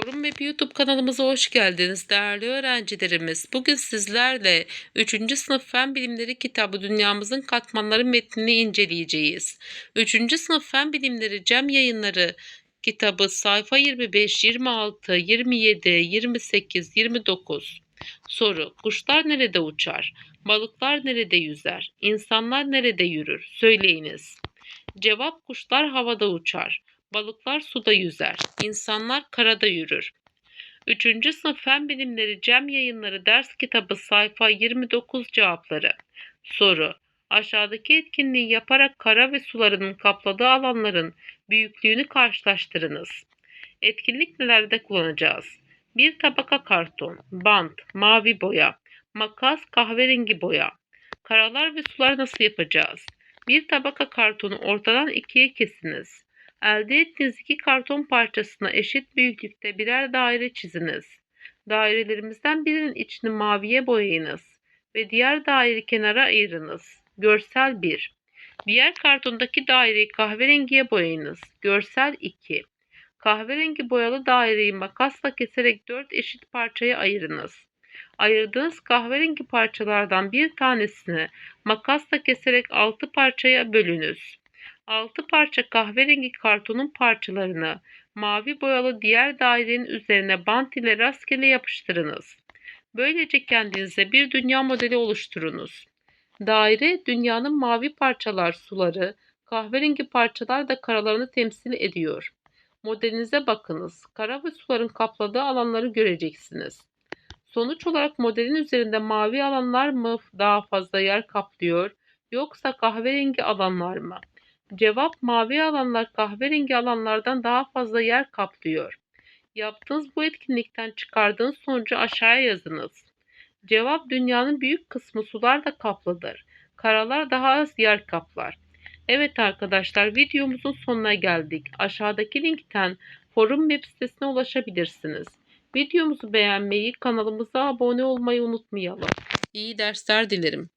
Forum Web YouTube kanalımıza hoş geldiniz değerli öğrencilerimiz. Bugün sizlerle 3. sınıf Fen Bilimleri kitabı Dünyamızın Katmanları metnini inceleyeceğiz. 3. sınıf Fen Bilimleri Cem Yayınları kitabı sayfa 25, 26, 27, 28, 29. Soru: Kuşlar nerede uçar? Balıklar nerede yüzer? İnsanlar nerede yürür? Söyleyiniz. Cevap: Kuşlar havada uçar. Balıklar suda yüzer. İnsanlar karada yürür. 3. sınıf Fen Bilimleri Cem Yayınları ders kitabı sayfa 29 cevapları. Soru. Aşağıdaki etkinliği yaparak kara ve sularının kapladığı alanların büyüklüğünü karşılaştırınız. Etkinlik nelerde kullanacağız? Bir tabaka karton, bant, mavi boya, makas, kahverengi boya. Karalar ve sular nasıl yapacağız? Bir tabaka kartonu ortadan ikiye kesiniz. Elde ettiğiniz iki karton parçasına eşit büyüklükte birer daire çiziniz. Dairelerimizden birinin içini maviye boyayınız ve diğer daireyi kenara ayırınız. Görsel 1. Diğer kartondaki daireyi kahverengiye boyayınız. Görsel 2. Kahverengi boyalı daireyi makasla keserek 4 eşit parçaya ayırınız. Ayırdığınız kahverengi parçalardan bir tanesini makasla keserek 6 parçaya bölünüz. 6 parça kahverengi kartonun parçalarını mavi boyalı diğer dairenin üzerine bant ile rastgele yapıştırınız. Böylece kendinize bir dünya modeli oluşturunuz. Daire dünyanın mavi parçalar suları, kahverengi parçalar da karalarını temsil ediyor. Modelinize bakınız. Kara ve suların kapladığı alanları göreceksiniz. Sonuç olarak modelin üzerinde mavi alanlar mı daha fazla yer kaplıyor yoksa kahverengi alanlar mı? Cevap mavi alanlar kahverengi alanlardan daha fazla yer kaplıyor. Yaptığınız bu etkinlikten çıkardığınız sonucu aşağıya yazınız. Cevap dünyanın büyük kısmı sularla kaplıdır. Karalar daha az yer kaplar. Evet arkadaşlar videomuzun sonuna geldik. Aşağıdaki linkten forum web sitesine ulaşabilirsiniz. Videomuzu beğenmeyi, kanalımıza abone olmayı unutmayalım. İyi dersler dilerim.